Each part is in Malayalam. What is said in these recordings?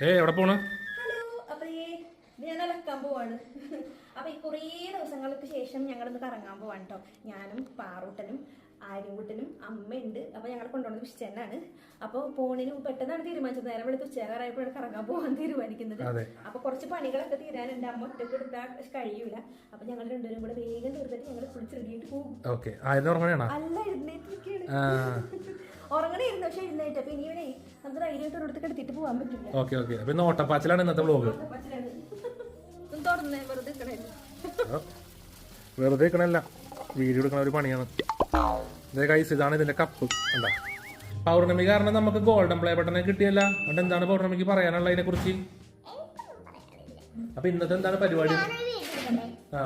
ഏ എവിടെ പോണ്? ഞാൻ അലക്കാൻ പോവാണ്. അപ്പൊ ഈ കുറേ ദിവസങ്ങൾക്ക് ശേഷം ഞങ്ങളിന്ന് കറങ്ങാൻ പോവാണ് കേട്ടോ ഞാനും പാറൂട്ടനും ആര്യൻകുട്ടനും അമ്മയുണ്ട്. അപ്പൊ ഞങ്ങൾ കൊണ്ടുപോകുന്നത് വിശ്വനാണ് അപ്പോൾ പോണിന് പെട്ടെന്നാണ് തീരുമാനിച്ചത്. നേരം വെളുത്ത് ഉച്ചയാറായപ്പോഴാണ് കറങ്ങാൻ പോകാൻ തീരുമാനിക്കുന്നത്. അപ്പോൾ അപ്പൊ കുറച്ച് പണികളൊക്കെ തീരാനുണ്ട് അമ്മ ഒറ്റയ്ക്ക് എടുത്താൽ കഴിയൂല. അപ്പൊ ഞങ്ങൾ രണ്ടുപേരും കൂടെ വേഗം തീർത്തിട്ട് ഞങ്ങൾ കുളിച്ച് റെഡിയായിട്ട് പോകും. അല്ല എഴുന്നേറ്റിരിക്കുകയാണ്. ഉറങ്ങണേയിരുന്നു പക്ഷെ എഴുന്നേറ്റ്. അപ്പൊ ഇനി നമുക്ക് ധൈര്യമായിട്ട് ഒരിടത്ത് എടുത്തിട്ട് പോകാൻ പറ്റില്ല. Okay okay. അപ്പൊ ഇന്ന് ഓട്ടപ്പാച്ചിലാണ് ഇന്നത്തെ ബ്ലോഗ് തുറന്നേ വെറുതെ വെറുതെ നിൽക്കണല്ല വീഡിയോ എടുക്കണ ഒരു പണിയാണ്. കൈസ് ഇതാണ് ഇതിന്റെ കപ്പ് എന്താ പൗർണമി കാരണം നമുക്ക് ഗോൾഡൻ പ്ലേ ബട്ടനെ കിട്ടിയല്ല. അതുകൊണ്ട് എന്താണ് പൗർണമിക്ക് പറയാനുള്ള അതിനെ കുറിച്ച് അപ്പൊ ഇന്നത്തെ എന്താണ് പരിപാടി? ആ.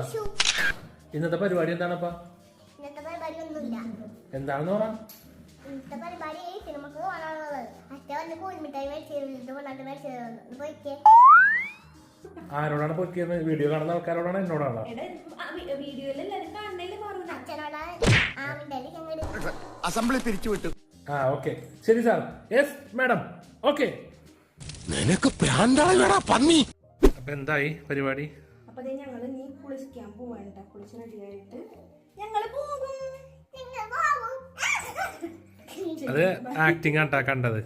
ഇന്നത്തെ പരിപാടി എന്താണപ്പാ എന്താണെന്ന് പറ? ഇന്നത്തെ പരിപാടി സിനിമക്ക് ആരോടാണ് പൊക്കിയത്? വീഡിയോ കാണുന്ന ആൾക്കാരോടാണ് എന്നോടാണോ. അസംബ്ലി പിരിച്ചു വിട്ടു. ആ ഓക്കെ. ശരി സാർ. Yes madam okay. നിനക്ക് പന്നി. അപ്പൊ എന്തായി പരിപാടി? അപ്പൊ നീ കുളിക്കാൻ പോവാണ്ട കുളിച്ച് റെഡിയായിട്ട് ഞങ്ങൾ പോകും. അത് ആക്ടിങ് ആട്ടാ കണ്ടത്.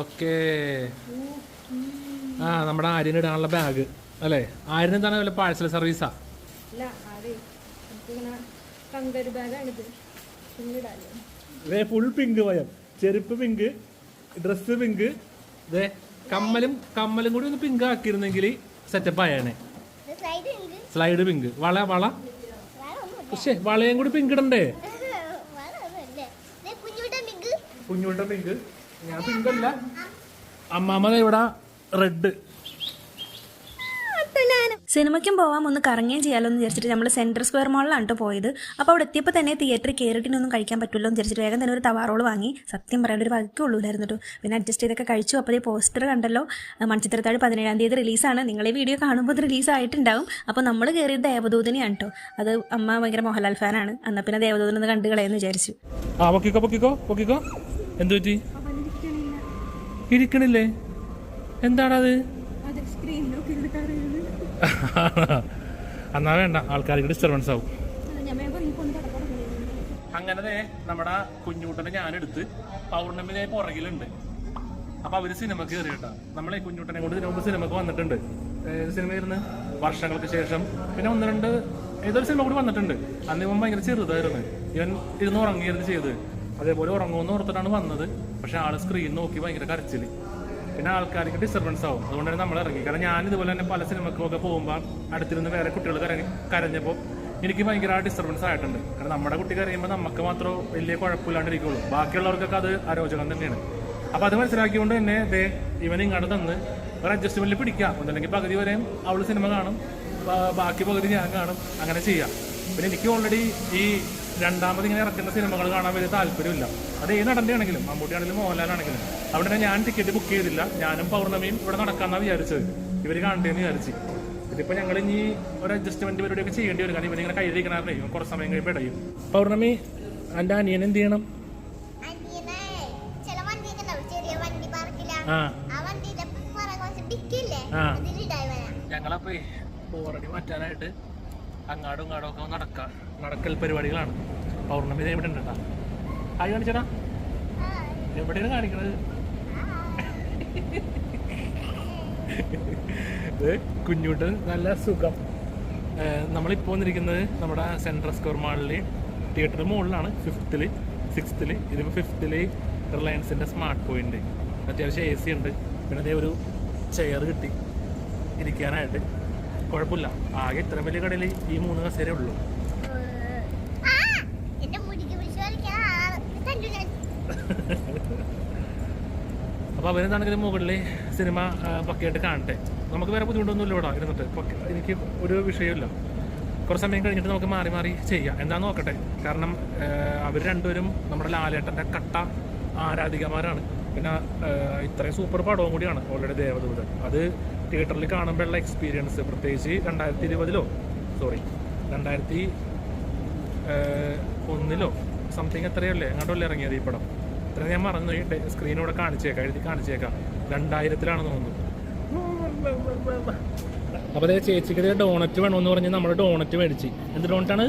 ഓക്കെ. ആ നമ്മുടെ ആര്യന് ഇടാനുള്ള ബാഗ് അല്ലേ? ആര്യന് എന്താണ് വല്ല പാഴ്സൽ സർവീസാ അതെ ഇതേ. ഫുൾ പിങ്ക് വയം ചെരുപ്പ് പിങ്ക് ഡ്രസ്സ് പിങ്ക് ഇതേ കമ്മലും കമ്മലും കൂടി ഒന്ന് പിങ്ക് ആക്കിയിരുന്നെങ്കിൽ സെറ്റപ്പ് ആയേനെ. സ്ലൈഡ് പിങ്ക് വള വള. പക്ഷേ വളയും കൂടി പിങ്ക് ഇടണ്ടേ? കുഞ്ഞുവിട്ട പിങ്ക് ഞാൻ പിങ്ക് അല്ല. അമ്മാമ്മ ഇവിടെ റെഡ്. സിനിമയ്ക്കും പോവാം ഒന്ന് കറങ്ങുകയും ചെയ്യാമല്ലോ എന്ന് വിചാരിച്ചിട്ട് നമ്മൾ സെൻട്രൽ സ്ക്വയർ മോളിലാണ് കേട്ടോ പോയത്. അപ്പോൾ അവിടെ എത്തിയപ്പോൾ തന്നെ തിയേറ്ററിൽ കയറിയിട്ടൊന്നും കഴിക്കാൻ പറ്റുമല്ലോ എന്ന് വിചാരിച്ചിട്ട് വേഗം തന്നെ ഒരു തവാറോൾ വാങ്ങി. സത്യം പറയാൻ ഒരു വകയ്ക്ക് ഉള്ളൂലായിരുന്നു കേട്ടോ പിന്നെ അഡ്ജസ്റ്റ് ചെയ്തൊക്കെ കഴിച്ചു. അപ്പോൾ ഈ പോസ്റ്റർ കണ്ടല്ലോ. മൺചിത്രത്താഴ് പതിനേഴാം തീയതി റിലീസാണ് നിങ്ങൾ ഈ വീഡിയോ കാണുമ്പോൾ റിലീസ് ആയിട്ടുണ്ടാവും. അപ്പോൾ നമ്മൾ കയറിയത് ദേവദൂതനെയാണ് കേട്ടോ അത് അമ്മ ഭയങ്കര മോഹൻലാൽ ഫാനാണ് എന്നാൽ പിന്നെ ദേവദൂതനെന്ന് കണ്ടു കളയെന്ന് വിചാരിച്ചു. ആ പൊക്കിക്കോ പൊക്കിക്കോ പൊക്കിക്കോ. എന്തു പറ്റി? ഇരിക്കണില്ലേ? എന്താണത്? എന്നാ വേണ്ട ആൾക്കാർക്ക് ഡിസ്റ്റർബൻസ് ആവും. അങ്ങനെ നമ്മുടെ കുഞ്ഞൂട്ടനെ ഞാനെടുത്ത് പൗർണമി ദേ പുറകിലുണ്ട്. അപ്പൊ അവർ സിനിമ കയറി കേട്ടാ നമ്മളെ കുഞ്ഞൂട്ടനെ കൊണ്ട് ഇതിനു മുമ്പ് സിനിമക്ക് വന്നിട്ടുണ്ട്. ഏത് സിനിമയായിരുന്നു വർഷങ്ങൾക്ക് ശേഷം. പിന്നെ ഒന്ന് രണ്ട് ഏതൊരു സിനിമ കൂടി വന്നിട്ടുണ്ട്. അന്ന് ഇവൻ ഭയങ്കര ചെറുതായിരുന്നു. ഇവൻ ഇരുന്ന് ഉറങ്ങിയിരുന്നു ചെയ്ത് അതേപോലെ ഉറങ്ങുമെന്ന് ഓർത്തിട്ടാണ് വന്നത്. പക്ഷെ ആൾ സ്ക്രീൻ നോക്കി ഭയങ്കര കരച്ചിൽ പിന്നെ ആൾക്കാർക്ക് ഡിസ്റ്റർബൻസ് ആവും. അതുകൊണ്ടാണ് നമ്മൾ ഇറങ്ങി. കാരണം ഞാൻ ഇതുപോലെ തന്നെ പല സിനിമക്കൊക്കെ പോകുമ്പോൾ അടുത്തിരുന്ന് വേറെ കുട്ടികൾ കരഞ്ഞ കരഞ്ഞപ്പോൾ എനിക്ക് ഭയങ്കര ഡിസ്റ്റർബൻസ് ആയിട്ടുണ്ട്. കാരണം നമ്മുടെ കുട്ടി കരയുമ്പോൾ നമുക്ക് മാത്രം വലിയ കുഴപ്പമില്ലാണ്ടിരിക്കുള്ളൂ. ബാക്കിയുള്ളവർക്കൊക്കെ അത് അരോചകം തന്നെയാണ്. അപ്പോൾ അത് മനസ്സിലാക്കിക്കൊണ്ട് തന്നെ ദേ ഇവൻ ഇങ്ങോട്ട് തന്ന് ഒരു അഡ്ജസ്റ്റ്മെന്റിൽ പിടിക്കാം. ഒന്നല്ലെങ്കിൽ പകുതി വരെയും അവൾ സിനിമ കാണും. ബാക്കി പകുതി ഞാൻ കാണും. അങ്ങനെ ചെയ്യാം. പിന്നെ എനിക്ക് ഓൾറെഡി ഈ രണ്ടാമത് ഇങ്ങനെ ഇറക്കുന്ന സിനിമകൾ കാണാൻ വലിയ താല്പര്യമില്ല. അത് ഏത് നടന്റെ ആണെങ്കിലും മമ്മൂട്ടി ആണെങ്കിലും മോഹൻലാലാണെങ്കിലും. അവിടെ തന്നെ ഞാൻ ടിക്കറ്റ് ബുക്ക് ചെയ്തില്ല. ഞാനും പൗർണമിയും ഇവിടെ നടക്കാന്നാ വിചാരിച്ചത്. ഇവർ കാണണ്ടേന്ന് വിചാരിച്ചു. ഇതിപ്പോൾ ഞങ്ങൾ ഇനി ഒരു അഡ്ജസ്റ്റ്മെന്റ് പരിപാടിയൊക്കെ ചെയ്യേണ്ടി വരും. കാരണം ഇവരിങ്ങനെ കയ്യിലിരിക്കണേ കുറച്ച് സമയം കഴിയുമ്പോൾ ഇടയും. പൗർണമി എന്റെ അനിയൻ എന്ത് ചെയ്യണം? ഞങ്ങളപ്പോ ബോറടി മാറ്റാനായിട്ട് അങ്ങാടും ഇങ്ങാടും ഒക്കെ നടക്ക നടക്കൽ പരിപാടികളാണ്. പൗർണമി എവിടെ ഉണ്ട് കേട്ടോ ഹായ് കാണിച്ചടാ. എവിടെയാണ് കാണിക്കണത്? കുഞ്ഞുട്ട് നല്ല സുഖം. നമ്മളിപ്പോൾ വന്നിരിക്കുന്നത് നമ്മുടെ സെൻട്രൽ സ്ക്വയർ മാളിൽ തിയേറ്ററിന് മുകളിലാണ് ഫിഫ്ത്തിൽ സിക്സ്ത്തിൽ ഇതിപ്പോൾ ഫിഫ്ത്തിൽ റിലയൻസിന്റെ സ്മാർട്ട് പോയിന്റ് അത്യാവശ്യം എ സി ഉണ്ട്. പിന്നെ അതേ ഒരു ചെയർ കിട്ടി. ഇരിക്കാനായിട്ട്. കുഴപ്പമില്ല. ആകെ ഇത്ര വലിയ കടയിൽ ഈ മൂന്ന് കസേരേ ഉള്ളൂ. അപ്പോൾ അവരെന്താണെങ്കിലും മുകളിൽ സിനിമ പക്കയായിട്ട് കാണട്ടെ. നമുക്ക് വേറെ ബുദ്ധിമുട്ടൊന്നുമില്ല ഇവിടെ ഇരുന്നിട്ട്. എനിക്ക് ഒരു വിഷയമില്ല കുറച്ച് സമയം കഴിഞ്ഞിട്ട് നമുക്ക് മാറി മാറി ചെയ്യാം. എന്താന്ന് നോക്കട്ടെ? കാരണം അവർ രണ്ടുപേരും നമ്മുടെ ലാലേട്ടന്റെ കട്ട ആരാധികമാരാണ്. പിന്നെ ഇത്രയും സൂപ്പർ പടവും കൂടിയാണ് ഓൾറെഡി ദേവദൂതൻ അത് തിയേറ്ററിൽ കാണുമ്പോഴുള്ള എക്സ്പീരിയൻസ് പ്രത്യേകിച്ച് രണ്ടായിരത്തി ഇരുപതിലോ സോറി രണ്ടായിരത്തി ഒന്നിലോ സംതിങ് എത്രയല്ലേ എങ്ങോട്ടല്ലേ ഇറങ്ങിയത് ഈ പടം. ഇത്ര ഞാൻ മറന്നു സ്ക്രീനോടെ കാണിച്ചേക്കാം എഴുതി കാണിച്ചേക്കാം. രണ്ടായിരത്തിലാണെന്ന് തോന്നുന്നു. അപ്പോൾ അതേ ചേച്ചിക്ക് ഡോണറ്റ് വേണമെന്ന് പറഞ്ഞ് നമ്മൾ ഡോണറ്റ് മേടിച്ച്. എന്ത് ഡോണറ്റാണ്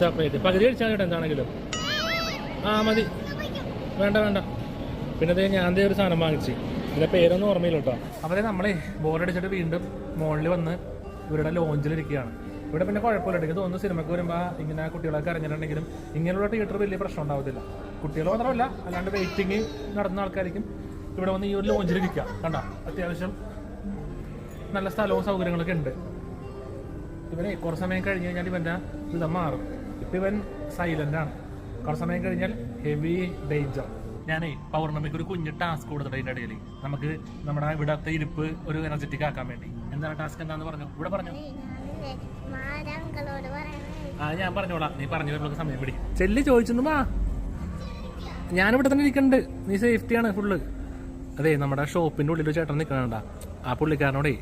ചോക്ലേറ്റ് പകുതി കഴിച്ചാൽ കേട്ടോ എന്താണെങ്കിലും. ആ മതി. വേണ്ട വേണ്ട. പിന്നെ അതേ ഞാൻ ഒരു സാധനം വാങ്ങിച്ചു. ഇതിന്റെ പേരൊന്നും ഓർമ്മയില്ല കേട്ടോ. അപ്പോൾ നമ്മളെ ബോർഡടിച്ചിട്ട് വീണ്ടും മുകളിൽ വന്ന് ഇവരുടെ ലോഞ്ചിലിരിക്കുകയാണ് ഇവിടെ പിന്നെ കുഴപ്പമില്ല. എനിക്ക് തോന്നുന്നു സിനിമയ്ക്ക് വരുമ്പോൾ ഇങ്ങനെ കുട്ടികളൊക്കെ ഇറങ്ങിയിട്ടുണ്ടെങ്കിലും ഇങ്ങനെയുള്ള തിയേറ്റർ വലിയ പ്രശ്നം ഉണ്ടാവത്തില്ല. കുട്ടികൾ മാത്രമല്ല അല്ലാണ്ട് വെയിറ്റിംഗ് നടന്ന ആൾക്കാർക്കും ഇവിടെ വന്ന് ഈ ഒരു ലോഞ്ചിലിരിക്കുക കണ്ട? അത്യാവശ്യം നല്ല സ്ഥലവും സൗകര്യങ്ങളൊക്കെ ഉണ്ട്. ഇവനെ കുറച്ച് സമയം കഴിഞ്ഞ് കഴിഞ്ഞാൽ ഇവന്റെ ഇത് മാറും. ഇപ്പം ഇവൻ സൈലന്റ് ആണ്. കുറച്ച് സമയം കഴിഞ്ഞാൽ ഹെവി ഡേഞ്ചർ ഞാനേ പൗർണമിക്ക് ഒരു കുഞ്ഞു ടാസ്ക് കൊടുത്തിട്ട് അതിന്റെ ഇടയിൽ നമുക്ക് നമ്മുടെ ഇവിടത്തെ ഇരിപ്പ് ഒരു എനർജറ്റിക് ആക്കാൻ വേണ്ടി. എന്താണ് ടാസ്ക് എന്താന്ന് പറഞ്ഞു? ഇവിടെ പറഞ്ഞു? ആ ഞാൻ പറഞ്ഞോളാം. നീ പറഞ്ഞു വരുമ്പോൾ സമയം പിടിക്കും ചെല്ലി ചോദിച്ചു വാ. ഞാനിവിടെ തന്നെ ഇരിക്കുന്നുണ്ട് നീ സേഫ്റ്റിയാണ് ഫുള്ള് അതെ നമ്മുടെ ഷോപ്പിന്റെ ഉള്ളിൽ ഒരു ചേട്ടൻ നിൽക്കണണ്ട ആ പുള്ളിക്കാരനോടെ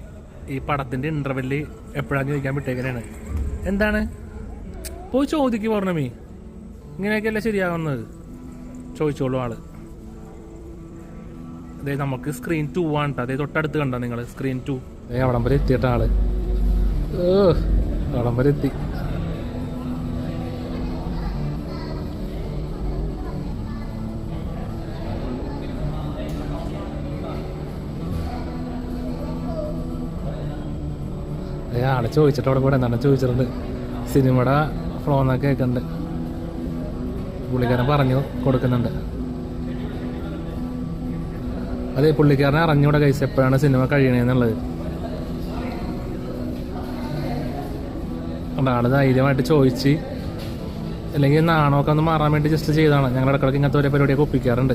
ഈ പടത്തിന്റെ ഇന്റർവെല്ലി എപ്പോഴാന്ന് ചോദിക്കാൻ വിട്ടേക്കനാണ് എന്താണ്? പോയി ചോദിക്കും പൗർണമി. ഇങ്ങനെയൊക്കെയല്ലേ ശരിയാവുന്നത്. ചോദിച്ചോളൂ ആൾ. അതെ നമുക്ക് സ്ക്രീൻ ടു ആണ് ട്ടോ. അതേ തൊട്ടടുത്ത് കണ്ടോ നിങ്ങൾ സ്ക്രീൻ ടു ഏ അവിടം എത്തിയിട്ട ആൾ. അവിടം എത്തി. അതെ ആളെ ചോദിച്ചിട്ട് അവിടെ കൂടെ എന്താണ് ചോദിച്ചിട്ടുണ്ട് സിനിമയുടെ ഫ്ലോ എന്നൊക്കെ കേൾക്കുന്നുണ്ട് പുള്ളിക്കാരൻ പറഞ്ഞു കൊടുക്കുന്നുണ്ട്. അതെ പുള്ളിക്കാരനെ അറിഞ്ഞൂടെ കൈസ് എപ്പോഴാണ് സിനിമ കഴിയണേന്നുള്ളത്. അതുകൊണ്ട് ആൾ ധൈര്യമായിട്ട് ചോദിച്ച് അല്ലെങ്കിൽ നാണമൊക്കെ ഒന്ന് മാറാൻ വേണ്ടി ജസ്റ്റ് ചെയ്തതാണ്. ഞങ്ങൾ ഇടക്കിടക്ക് ഇങ്ങനത്തെ ഓരോ പരിപാടിയൊക്കെ ഒപ്പിക്കാറുണ്ട്.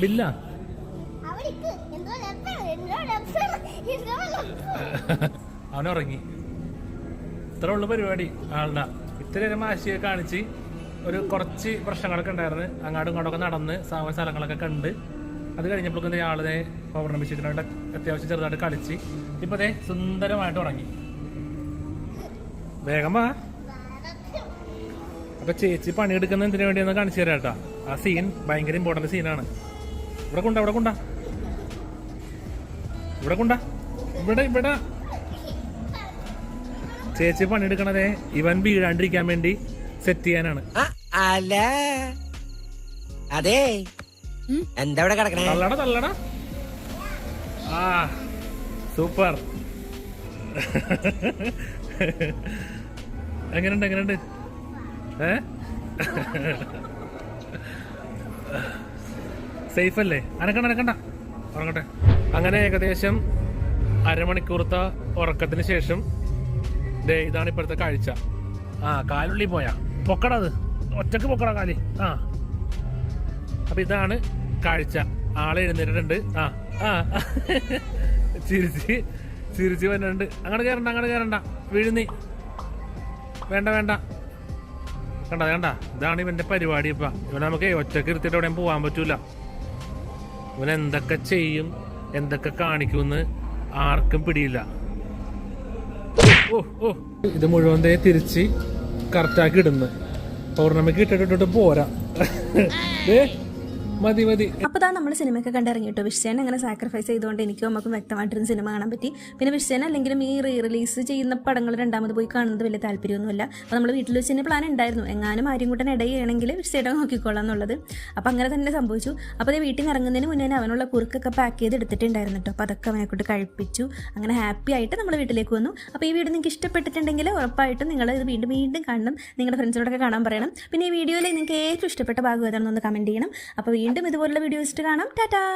ബില്ല? ഉറങ്ങി ഇത്ര ഉള്ള പരിപാടി ആളുടെ. ഇത്രയും മാശിയെ കാണിച്ച് ഒരു കുറച്ച് പ്രശ്നങ്ങളൊക്കെ ഉണ്ടായിരുന്നു. അങ്ങാടും ഇങ്ങോട്ടൊക്കെ നടന്ന് സാമ സ്ഥലങ്ങളൊക്കെ കണ്ട് അത് കഴിഞ്ഞപ്പോഴേക്കും ആളിനെ പൗർണമി ചിത്രമായിട്ട് അത്യാവശ്യം ചെറുതായിട്ട് കളിച്ച് ഇപ്പൊ ദേ സുന്ദരമായിട്ട് ഉറങ്ങി. വേഗം വാ. അപ്പൊ ചേച്ചി പണിയെടുക്കുന്ന എന്തിനു വേണ്ടിയെന്ന് കാണിച്ചു തരാം കേട്ടോ. ആ സീൻ ഭയങ്കര ഇമ്പോർട്ടന്റ് സീനാണ് ഇവിടെ കൊണ്ട ഇവിടെ കൊണ്ട ഇവിടെ കൊണ്ട ഇവിടെ ഇവിടെ. ചേച്ചി പണിയെടുക്കണതേ ഇവൻ വീഴാണ്ടിരിക്കാൻ വേണ്ടി സെറ്റ് ചെയ്യാനാണ്. അല്ല. അതെ. എന്താ ഇവിടെ കിടക്കണേ? തള്ളട തള്ളട. ആ സൂപ്പർ എങ്ങനെയുണ്ട് എങ്ങനെയുണ്ട് ഏ? സേഫ് അല്ലേ? അനക്കണ്ട അനക്കണ്ട. ഉറങ്ങട്ടെ. അങ്ങനെ ഏകദേശം അരമണിക്കൂറത്തെ ഉറക്കത്തിന് ശേഷം ദേ ഇതാണ് ഇപ്പോഴത്തെ കാഴ്ച. ആ കാലുള്ളി പോയാ. പൊക്കടത് ഒറ്റയ്ക്ക് പൊക്കടാ കാലി. ആ. അപ്പൊ ഇതാണ് കാഴ്ച. ആളെ എഴുന്നേറ്റിട്ടുണ്ട്. ആ ആ. ചിരിച്ച് ചിരിച്ച് വരുന്നുണ്ട് അങ്ങോട്ട് കയറണ്ട അങ്ങോട്ട് കയറണ്ട വിഴുന്നി. വേണ്ട വേണ്ട. കണ്ട കണ്ട? ഇതാണ് ഇവന്റെ പരിപാടി ഇപ്പൊ. ഇവൻ നമുക്ക് ഒറ്റയ്ക്ക് ഇരുത്തിട്ട് എവിടെയും പോകാൻ പറ്റൂല. ഇവൻ എന്തൊക്കെ ചെയ്യും എന്തൊക്കെ കാണിക്കുമെന്ന് ആർക്കും പിടിയില്ല. ഇത് മുഴുവൻ തേ തിരിച്ച് കറക്റ്റാക്കി ഇടുന്നു. പൗർണമിക്ക് ഇട്ടിട്ടിട്ട് പോരാ. ദേ, മതി മതി. അപ്പോൾ താ നമ്മൾ സിനിമയൊക്കെ കണ്ടിറങ്ങി കേട്ടോ അങ്ങനെ സാക്രിഫൈസ് ചെയ്തുകൊണ്ട് എനിക്കും നമുക്കും വ്യക്തമായിട്ടൊരു സിനിമ കാണാൻ പറ്റി. പിന്നെ വിഷയൻ അല്ലെങ്കിലും ഈ റീ റിലീസ് ചെയ്യുന്ന പടങ്ങൾ രണ്ടാമത് പോയി കാണുന്നത് വലിയ താല്പര്യമൊന്നുമില്ല. അപ്പോൾ നമ്മൾ വീട്ടിൽ വെച്ച് തന്നെ പ്ലാൻ ഉണ്ടായിരുന്നു എങ്ങാനും ആരും കൂട്ടൻ ആണെങ്കിൽ വിഷയുടെ നോക്കിക്കോളാം എന്നുള്ളത്. അപ്പോൾ അങ്ങനെ തന്നെ സംഭവിച്ചു. അപ്പോൾ അത് വീട്ടിൽ ഇറങ്ങുന്നതിന് മുന്നേ അവനുള്ള കുറുക്കൊക്കെ പാക്ക് ചെയ്ത് എടുത്തിട്ടുണ്ടായിരുന്നു കേട്ടോ. അപ്പോൾ അതൊക്കെ അവനെ കഴിപ്പിച്ചു. അങ്ങനെ ഹാപ്പി ആയിട്ട് നമ്മൾ വീട്ടിലേക്ക് വന്നു. അപ്പോൾ ഈ വീഡിയോ നിങ്ങൾക്ക് ഇഷ്ടപ്പെട്ടിട്ടുണ്ടെങ്കിൽ ഉറപ്പായിട്ടും നിങ്ങൾ ഇത് വീണ്ടും വീണ്ടും കാണണം. നിങ്ങളുടെ ഫ്രണ്ട്സിനോടൊക്കെ കാണാൻ പറയണം. പിന്നെ ഈ വീഡിയോയിൽ നിങ്ങൾക്ക് ഏറ്റവും ഇഷ്ടപ്പെട്ട ഭാഗം ഏതാണെന്നൊന്ന് കമന്റ് ചെയ്യണം. അപ്പോൾ വീണ്ടും ഇതുപോലുള്ള വീഡിയോസ് കാണാം. ടാറ്റാ.